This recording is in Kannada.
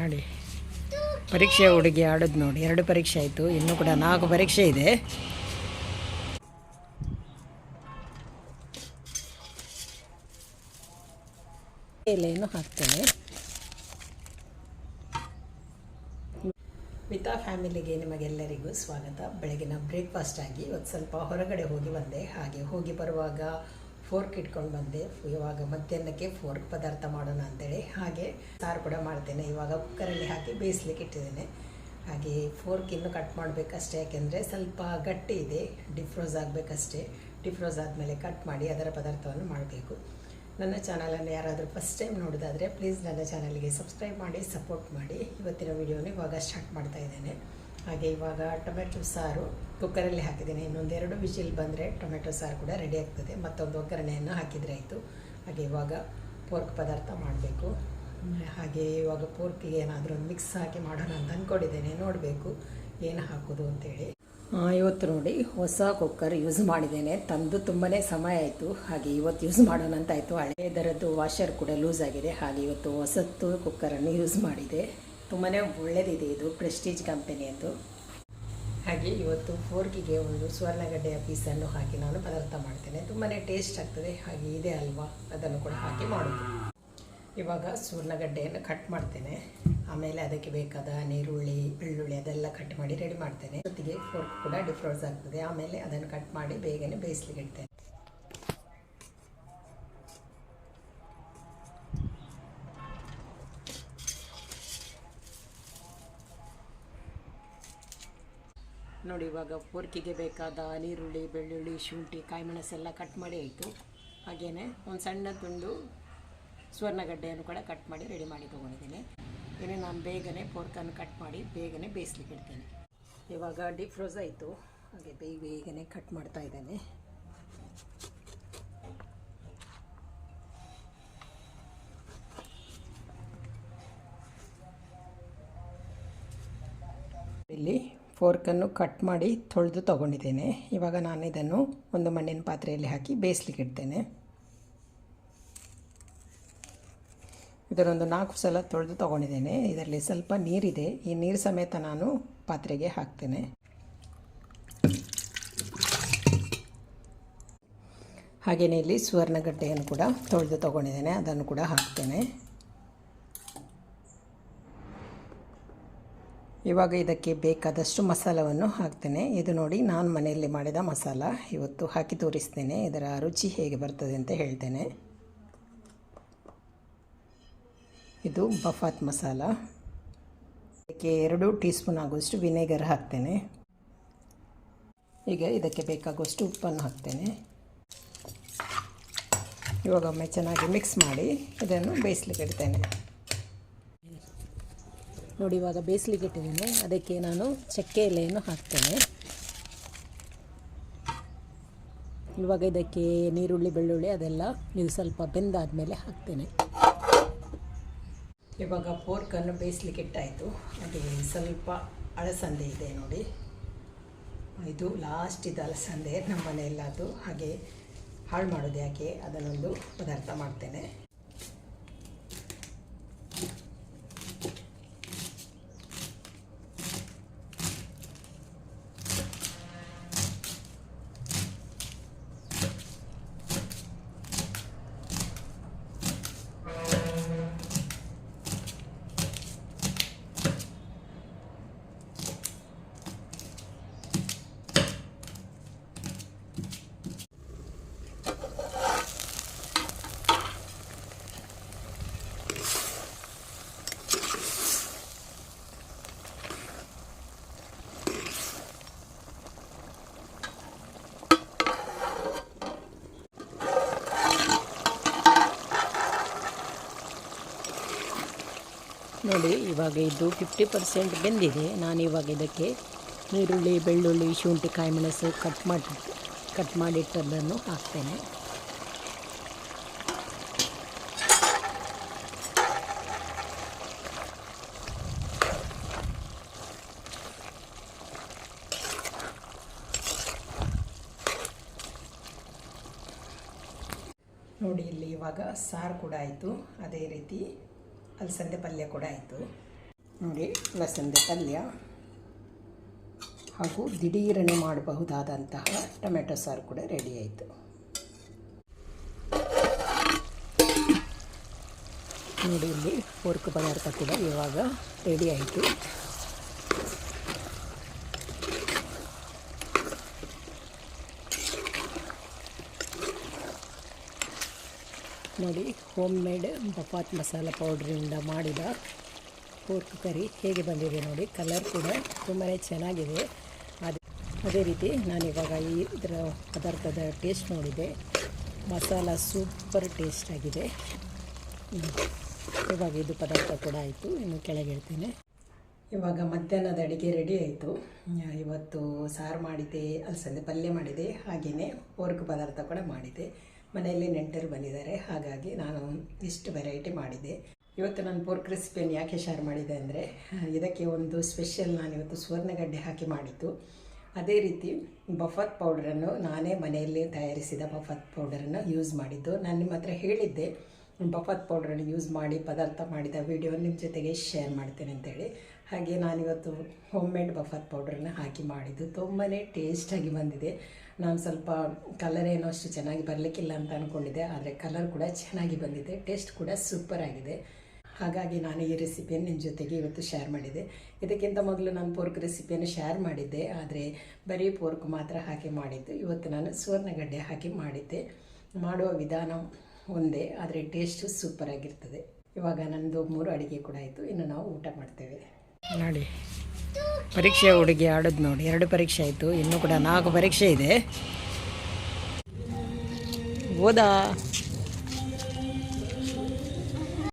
ನೋಡಿ. ಪರೀಕ್ಷೆ ಹುಡುಗಿ ಆಡೋದು ನೋಡಿ. ಎರಡು ಪರೀಕ್ಷೆ ಆಯಿತು. ಇನ್ನೂ ಕೂಡ ನಾಲ್ಕು ಪರೀಕ್ಷೆ ಇದೆ. ಎಲೆಯನ್ನು ಹಾಕ್ತೇನೆ. ಮಿತಾ ಫ್ಯಾಮಿಲಿಗೆ ನಿಮಗೆಲ್ಲರಿಗೂ ಸ್ವಾಗತ. ಬೆಳಗಿನ ಬ್ರೇಕ್ಫಾಸ್ಟ್ ಆಗಿ ಒಂದು ಸ್ವಲ್ಪ ಹೊರಗಡೆ ಹೋಗಿ ಬಂದೆ. ಹಾಗೆ ಹೋಗಿ ಬರುವಾಗ ಫೋರ್ಕ್ ಇಟ್ಕೊಂಡು ಬಂದೆ. ಇವಾಗ ಮಧ್ಯಾಹ್ನಕ್ಕೆ ಫೋರ್ಕ್ ಪದಾರ್ಥ ಮಾಡೋಣ ಅಂತೇಳಿ. ಹಾಗೆ ಸಾರು ಕೂಡ ಮಾಡ್ತೇನೆ. ಇವಾಗ ಕುಕ್ಕರಲ್ಲಿ ಹಾಕಿ ಬೇಯಿಸ್ಲಿಕ್ಕೆ ಇಟ್ಟಿದ್ದೇನೆ. ಹಾಗೆ ಫೋರ್ಕ್ ಇನ್ನು ಕಟ್ ಮಾಡಬೇಕಷ್ಟೇ. ಯಾಕೆಂದರೆ ಸ್ವಲ್ಪ ಗಟ್ಟಿ ಇದೆ. ಡಿಫ್ರೋಸ್ ಆಗಬೇಕಷ್ಟೇ. ಡಿಫ್ರೋಸ್ ಆದಮೇಲೆ ಕಟ್ ಮಾಡಿ ಅದರ ಪದಾರ್ಥವನ್ನು ಮಾಡಬೇಕು. ನನ್ನ ಚಾನಲನ್ನು ಯಾರಾದರೂ ಫಸ್ಟ್ ಟೈಮ್ ನೋಡೋದಾದರೆ ಪ್ಲೀಸ್ ನನ್ನ ಚಾನಲ್ಗೆ ಸಬ್ಸ್ಕ್ರೈಬ್ ಮಾಡಿ ಸಪೋರ್ಟ್ ಮಾಡಿ. ಇವತ್ತಿನ ವಿಡಿಯೋನ ಇವಾಗ ಸ್ಟಾರ್ಟ್ ಮಾಡ್ತಾ ಇದ್ದೇನೆ. ಹಾಗೆ ಇವಾಗ ಟೊಮೆಟೊ ಸಾರು ಕುಕ್ಕರಲ್ಲಿ ಹಾಕಿದ್ದೀನಿ. ಇನ್ನೊಂದೆರಡು ವಿಷಿಲ್ ಬಂದರೆ ಟೊಮೆಟೊ ಸಾರು ಕೂಡ ರೆಡಿ ಆಗ್ತದೆ. ಮತ್ತೊಂದು ಒಗ್ಗರಣೆಯನ್ನು ಹಾಕಿದರೆ ಆಯಿತು. ಹಾಗೆ ಇವಾಗ ಪೋರ್ಕ್ ಪದಾರ್ಥ ಮಾಡಬೇಕು. ಹಾಗೆ ಇವಾಗ ಪೋರ್ಕಿಗೆ ಏನಾದರೂ ಒಂದು ಮಿಕ್ಸ್ ಹಾಕಿ ಮಾಡೋಣ ಅಂತ ಅಂದ್ಕೊಂಡಿದ್ದೇನೆ ನೋಡಬೇಕು ಏನು ಹಾಕೋದು ಅಂತೇಳಿ. ಇವತ್ತು ನೋಡಿ ಹೊಸ ಕುಕ್ಕರ್ ಯೂಸ್ ಮಾಡಿದ್ದೇನೆ. ತಂದು ತುಂಬಾ ಸಮಯ ಆಯಿತು. ಹಾಗೆ ಇವತ್ತು ಯೂಸ್ ಮಾಡೋಣ ಅಂತ ಆಯಿತು. ಹಳೆಯದರದ್ದು ವಾಷರ್ ಕೂಡ ಲೂಸ್ ಆಗಿದೆ. ಹಾಗೆ ಇವತ್ತು ಹೊಸತ್ತು ಕುಕ್ಕರನ್ನು ಯೂಸ್ ಮಾಡಿದೆ. ತುಂಬಾ ಒಳ್ಳೆಯದಿದೆ ಇದು ಪ್ರೆಸ್ಟೀಜ್ ಕಂಪೆನಿಯದ್ದು ಹಾಗೆ ಇವತ್ತು ಫೋರ್ಕಿಗೆ ಒಂದು ಸುವರ್ಣಗಡ್ಡೆಯ ಪೀಸನ್ನು ಹಾಕಿ ನಾನು ಪದಾರ್ಥ ಮಾಡ್ತೇನೆ. ತುಂಬಾ ಟೇಸ್ಟ್ ಆಗ್ತದೆ, ಹಾಗೆ ಇದೆ ಅಲ್ವಾ? ಅದನ್ನು ಕೂಡ ಹಾಕಿ ಮಾಡೋದು. ಇವಾಗ ಸುವರ್ಣಗಡ್ಡೆಯನ್ನು ಕಟ್ ಮಾಡ್ತೇನೆ. ಆಮೇಲೆ ಅದಕ್ಕೆ ಬೇಕಾದ ನೀರುಳ್ಳಿ, ಬೆಳ್ಳುಳ್ಳಿ ಅದೆಲ್ಲ ಕಟ್ ಮಾಡಿ ರೆಡಿ ಮಾಡ್ತೇನೆ. ಜೊತೆಗೆ ಫೋರ್ಕ್ ಕೂಡ ಡಿಫ್ರೋಸ್ ಆಗ್ತದೆ. ಆಮೇಲೆ ಅದನ್ನು ಕಟ್ ಮಾಡಿ ಬೇಗನೆ ಬೇಯಿಸ್ಲಿಕ್ಕೆ ಇಡ್ತೇನೆ. ನೋಡಿ, ಇವಾಗ ಪೋರ್ಕಿಗೆ ಬೇಕಾದ ನೀರುಳ್ಳಿ, ಬೆಳ್ಳುಳ್ಳಿ, ಶುಂಠಿ, ಕಾಯಿಮೆಣಸೆಲ್ಲ ಕಟ್ ಮಾಡಿ ಆಯಿತು. ಹಾಗೆಯೇ ಒಂದು ಸಣ್ಣ ತುಂಡು ಸ್ವರ್ಣಗಡ್ಡೆಯನ್ನು ಕೂಡ ಕಟ್ ಮಾಡಿ ರೆಡಿ ಮಾಡಿ ತೊಗೊಂಡಿದ್ದೀನಿ. ಇನ್ನೇ ನಾನು ಬೇಗನೆ ಪೋರ್ಕನ್ನು ಕಟ್ ಮಾಡಿ ಬೇಗನೆ ಬೇಯಿಸ್ಲಿಕ್ಕೆ ಇಡ್ತೇನೆ. ಇವಾಗ ಡೀಪ್ ಫ್ರೋಸ್ ಆಯಿತು. ಹಾಗೆ ಬೇಗ ಬೇಗನೆ ಕಟ್ ಮಾಡ್ತಾ ಇದ್ದೇನೆ ಇಲ್ಲಿ ಫೋರ್ಕನ್ನು ಕಟ್ ಮಾಡಿ ತೊಳೆದು ತೊಗೊಂಡಿದ್ದೇನೆ. ಇವಾಗ ನಾನು ಇದನ್ನು ಒಂದು ಮಣ್ಣಿನ ಪಾತ್ರೆಯಲ್ಲಿ ಹಾಕಿ ಬೇಯಿಸ್ಲಿಕ್ಕೆ ಇಡ್ತೇನೆ. ಇದರೊಂದು ನಾಲ್ಕು ಸಲ ತೊಳೆದು ತೊಗೊಂಡಿದ್ದೇನೆ. ಇದರಲ್ಲಿ ಸ್ವಲ್ಪ ನೀರಿದೆ. ಈ ನೀರು ಸಮೇತ ನಾನು ಪಾತ್ರೆಗೆ ಹಾಕ್ತೇನೆ. ಹಾಗೆಯೇ ಇಲ್ಲಿ ಸುವರ್ಣಗಡ್ಡೆಯನ್ನು ಕೂಡ ತೊಳೆದು ತೊಗೊಂಡಿದ್ದೇನೆ. ಅದನ್ನು ಕೂಡ ಹಾಕ್ತೇನೆ. ಇವಾಗ ಇದಕ್ಕೆ ಬೇಕಾದಷ್ಟು ಮಸಾಲವನ್ನು ಹಾಕ್ತೇನೆ. ಇದು ನೋಡಿ, ನಾನು ಮನೆಯಲ್ಲಿ ಮಾಡಿದ ಮಸಾಲ. ಇವತ್ತು ಹಾಕಿ ತೋರಿಸ್ತೇನೆ. ಇದರ ರುಚಿ ಹೇಗೆ ಬರ್ತದೆ ಅಂತ ಹೇಳ್ತೇನೆ. ಇದು ಬಫಾತ್ ಮಸಾಲ. ಇದಕ್ಕೆ ಎರಡು ಟೀ ಸ್ಪೂನ್ ಆಗುವಷ್ಟು ವಿನೆಗರ್ ಹಾಕ್ತೇನೆ. ಈಗ ಇದಕ್ಕೆ ಬೇಕಾಗುವಷ್ಟು ಉಪ್ಪನ್ನು ಹಾಕ್ತೇನೆ. ಇವಾಗ ಒಮ್ಮೆ ಚೆನ್ನಾಗಿ ಮಿಕ್ಸ್ ಮಾಡಿ ಇದನ್ನು ಬೇಯಿಸ್ಲಿಕ್ಕೆ ಇಡ್ತೇನೆ. ನೋಡಿ, ಇವಾಗ ಬೇಯಿಸ್ಲಿಕ್ಕೆ ಇಟ್ಟಿದ್ದೀನಿ. ಅದಕ್ಕೆ ನಾನು ಚಕ್ಕೆ ಎಲೆಯನ್ನು ಹಾಕ್ತೇನೆ. ಇವಾಗ ಇದಕ್ಕೆ ನೀರುಳ್ಳಿ, ಬೆಳ್ಳುಳ್ಳಿ ಅದೆಲ್ಲ ನೀವು ಸ್ವಲ್ಪ ಬೆಂದಾದಮೇಲೆ ಹಾಕ್ತೇನೆ. ಇವಾಗ ಪೋರ್ಕನ್ನು ಬೇಯಿಸ್ಲಿಕ್ಕೆ ಇಟ್ಟಾಯಿತು. ಅದು ಸ್ವಲ್ಪ ಅಳಸಂದೆ ಇದೆ ನೋಡಿ. ಇದು ಲಾಸ್ಟ್ ಇದು ಅಲಸಂದೆ ನಮ್ಮ ಮನೆಯಲ್ಲ ಹಾಗೆ ಹಾಳು ಮಾಡೋದು ಯಾಕೆ? ಅದನ್ನೊಂದು ಪದಾರ್ಥ ಮಾಡ್ತೇನೆ. ನೋಡಿ, ಇವಾಗ ಇದು ಫಿಫ್ಟಿ ಪರ್ಸೆಂಟ್ ಬೆಂದಿದೆ. ನಾನು ಇವಾಗ ಇದಕ್ಕೆ ಈರುಳ್ಳಿ, ಬೆಳ್ಳುಳ್ಳಿ, ಶುಂಠಿ ಕಾಯಿ ಮೆಣಸು ಕಟ್ ಮಾಡಿ ಕಟ್ ಮಾಡಿಟ್ಟದನ್ನು ಹಾಕ್ತೇನೆ. ನೋಡಿ, ಇಲ್ಲಿ ಇವಾಗ ಸಾರು ಕೂಡ ಆಯಿತು. ಅದೇ ರೀತಿ ಅಲಸಂದೆ ಪಲ್ಯ ಕೂಡ ಆಯಿತು. ನೋಡಿ, ಅಲಸಂದೆ ಪಲ್ಯ ಹಾಗೂ ದಿಢೀರನೆ ಮಾಡಬಹುದಾದಂತಹ ಟೊಮೆಟೊ ಸಾರು ಕೂಡ ರೆಡಿ ಆಯಿತು. ನೋಡಿ, ಇಲ್ಲಿ ಪೋರ್ಕ್ ಪದಾರ್ಥ ಕೂಡ ಇವಾಗ ರೆಡಿ ಆಯಿತು. ನೋಡಿ ಹೋಮ್ ಮೇಡ್ ಬಫಾತ್ ಮಸಾಲ ಪೌಡ್ರಿಂದ ಮಾಡಿದ ಪೋರ್ಕ್ ಕರಿ ಹೇಗೆ ಬಂದಿದೆ ನೋಡಿ ಕಲರ್ ಕೂಡ ತುಂಬಾ ಚೆನ್ನಾಗಿದೆ. ಅದೇ ಅದೇ ರೀತಿ ನಾನಿವಾಗ ಈ ಇದರ ಪದಾರ್ಥದ ಟೇಸ್ಟ್ ನೋಡಿದೆ. ಮಸಾಲ ಸೂಪರ್ ಟೇಸ್ಟ್ ಆಗಿದೆ. ಇವಾಗ ಇದು ಪದಾರ್ಥ ಕೂಡ ಆಯಿತು, ಇನ್ನು ಕೆಳಗೆ ಇಡ್ತೇನೆ ಇವಾಗ ಮಧ್ಯಾಹ್ನದ ಅಡುಗೆ ರೆಡಿ ಆಯಿತು. ಇವತ್ತು ಸಾರು ಮಾಡಿದೆ ಅಲಸಂದೆ ಪಲ್ಯ ಮಾಡಿದೆ ಹಾಗೆಯೇ ಪೋರ್ಕ್ ಪದಾರ್ಥ ಕೂಡ ಮಾಡಿದೆ ಮನೆಯಲ್ಲಿ ನೆಂಟರು ಬಂದಿದ್ದಾರೆ. ಹಾಗಾಗಿ ನಾನು ಇಷ್ಟು ವೆರೈಟಿ ಮಾಡಿದೆ ಇವತ್ತು ನಾನು ಪೋರ್ಕ್ ರೆಸಿಪಿಯನ್ನು ಯಾಕೆ ಶೇರ್ ಮಾಡಿದೆ ಅಂದರೆ, ಇದಕ್ಕೆ ಒಂದು ಸ್ಪೆಷಲ್ ನಾನು ಇವತ್ತು ಸುವರ್ಣಗಡ್ಡೆ ಹಾಕಿ ಮಾಡಿದ್ದು. ಅದೇ ರೀತಿ ಬಫತ್ ಪೌಡ್ರನ್ನು ನಾನೇ ಮನೆಯಲ್ಲಿ ತಯಾರಿಸಿದ ಬಫತ್ ಪೌಡರನ್ನು ಯೂಸ್ ಮಾಡಿದ್ದು. ನಾನು ನಿಮ್ಮ ಹತ್ರ ಹೇಳಿದ್ದೆ ಬಫತ್ ಪೌಡ್ರನ್ನು ಯೂಸ್ ಮಾಡಿ, ಪದಾರ್ಥ ಮಾಡಿದ ವಿಡಿಯೋ ನಿಮ್ಮ ಜೊತೆಗೆ ಶೇರ್ ಮಾಡ್ತೇನೆ ಅಂತೇಳಿ. ಹಾಗೆ ನಾನಿವತ್ತು ಹೋಮ್ ಮೇಡ್ ಬಫರ್ ಪೌಡ್ರನ್ನ ಹಾಕಿ ಮಾಡಿದ್ದು. ತುಂಬಾ ಟೇಸ್ಟಾಗಿ ಬಂದಿದೆ. ನಾನು ಸ್ವಲ್ಪ ಕಲರ್ ಏನೋ ಅಷ್ಟು ಚೆನ್ನಾಗಿ ಬರಲಿಕ್ಕಿಲ್ಲ ಅಂತ ಅಂದ್ಕೊಂಡಿದ್ದೆ ಆದರೆ ಕಲರ್ ಕೂಡ ಚೆನ್ನಾಗಿ ಬಂದಿದೆ. ಟೇಸ್ಟ್ ಕೂಡ ಸೂಪರ್ ಆಗಿದೆ. ಹಾಗಾಗಿ ನಾನು ಈ ರೆಸಿಪಿಯನ್ನು ನಿಮ್ಮ ಜೊತೆಗೆ ಇವತ್ತು ಶೇರ್ ಮಾಡಿದೆ. ಇದಕ್ಕಿಂತ ಮೊದಲು ನಾನು ಪೋರ್ಕ್ ರೆಸಿಪಿಯನ್ನು ಶೇರ್ ಮಾಡಿದ್ದೆ. ಆದರೆ ಬರೀ ಪೋರ್ಕ್ ಮಾತ್ರ ಹಾಕಿ ಮಾಡಿದ್ದು. ಇವತ್ತು ನಾನು ಸುವರ್ಣಗಡ್ಡೆ ಹಾಕಿ ಮಾಡಿದ್ದೆ. ಮಾಡುವ ವಿಧಾನ ಒಂದೇ, ಆದರೆ ಟೇಸ್ಟು ಸೂಪರ್ ಆಗಿರ್ತದೆ. ಇವಾಗ ನನ್ನದು ಮೂರು ಅಡುಗೆ ಕೂಡ ಆಯಿತು. ಇನ್ನು ನಾವು ಊಟ ಮಾಡ್ತೇವೆ. ನೋಡಿ. ಪರೀಕ್ಷೆ ಹುಡುಗಿ ಆಡೋದು ನೋಡಿ. ಎರಡು ಪರೀಕ್ಷೆ ಆಯಿತು. ಇನ್ನೂ ಕೂಡ ನಾಲ್ಕು ಪರೀಕ್ಷೆ ಇದೆ. ಓದಾ.